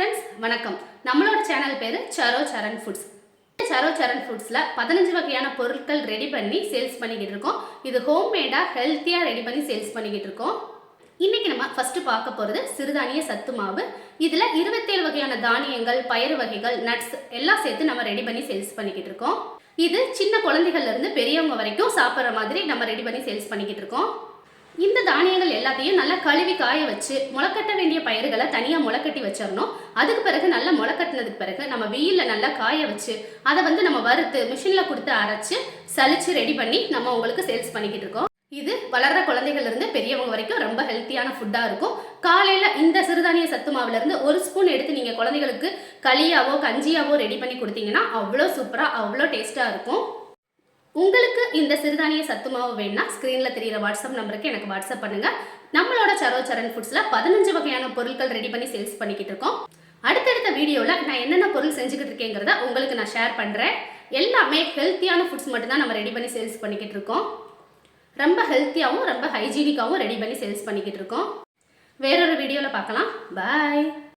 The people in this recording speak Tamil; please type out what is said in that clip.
ஃப்ரெண்ட்ஸ் வணக்கம். நம்மளோட சேனல் பேர் சரோ சரண் ஃபுட்ஸ் சரோ சரண் ஃபுட்ஸில் பதினஞ்சு வகையான பொருட்கள் ரெடி பண்ணி சேல்ஸ் பண்ணிக்கிட்டு இருக்கோம். இது ஹோம்மேடாக ஹெல்த்தியாக ரெடி பண்ணி சேல்ஸ் பண்ணிக்கிட்டு இருக்கோம். இன்னைக்கு நம்ம ஃபஸ்ட்டு பார்க்க போகிறது சிறுதானிய சத்து மாவு. இதில் இருபத்தேழு வகையான தானியங்கள் பயிறு வகைகள் நட்ஸ் எல்லாம் சேர்த்து நம்ம ரெடி பண்ணி சேல்ஸ் பண்ணிக்கிட்டு இருக்கோம். இது சின்ன குழந்தைகள்லேருந்து பெரியவங்க வரைக்கும் சாப்பிட்ற மாதிரி நம்ம ரெடி பண்ணி சேல்ஸ் பண்ணிக்கிட்டு இருக்கோம். இந்த தானியங்கள் எல்லாத்தையும் நல்லா கழுவி காய வச்சு முளைக்கட்ட வேண்டிய பயிர்களை தனியாக முளைக்கட்டி வச்சிடணும். அதுக்கு பிறகு நல்லா முளைக்கட்டினதுக்கு பிறகு நம்ம வெயிலில் நல்லா காய வச்சு அதை வந்து நம்ம வறுத்து மிஷினில் கொடுத்து அரைச்சு சலிச்சு ரெடி பண்ணி நம்ம உங்களுக்கு சேல்ஸ் பண்ணிக்கிட்டு இருக்கோம். இது வளர்ற குழந்தைகள்லேருந்து பெரியவங்க வரைக்கும் ரொம்ப ஹெல்த்தியான ஃபுட்டாக இருக்கும். காலையில் இந்த சிறுதானிய சத்து மாவுலேருந்து ஒரு ஸ்பூன் எடுத்து நீங்கள் குழந்தைகளுக்கு களியாவோ கஞ்சியாவோ ரெடி பண்ணி கொடுத்தீங்கன்னா அவ்வளோ சூப்பராக அவ்வளோ டேஸ்ட்டாக இருக்கும். உங்களுக்கு இந்த சிறுதானிய சத்து மாவு வேணும்னா ஸ்க்ரீனில் தெரியிற வாட்ஸ்அப் நம்பருக்கு எனக்கு வாட்ஸ்அப் பண்ணுங்கள் நம்மளோட சரோ சரண் ஃபுட்ஸில் பதினஞ்சு வகையான பொருட்கள் ரெடி பண்ணி சேல்ஸ் பண்ணிக்கிட்டு இருக்கோம். அடுத்தடுத்த வீடியோவில் நான் என்னென்ன பொருள் செஞ்சுக்கிட்டு இருக்கேங்கிறத உங்களுக்கு நான் ஷேர் பண்ணுறேன் எல்லாமே ஹெல்த்தியான ஃபுட்ஸ் மட்டும்தான் நம்ம ரெடி பண்ணி சேல்ஸ் பண்ணிக்கிட்டு இருக்கோம். ரொம்ப ஹெல்த்தியாகவும் ரொம்ப ஹைஜீனிக்காகவும் ரெடி பண்ணி சேல்ஸ் பண்ணிக்கிட்டு இருக்கோம். வேறொரு வீடியோவில் பார்க்கலாம். பாய்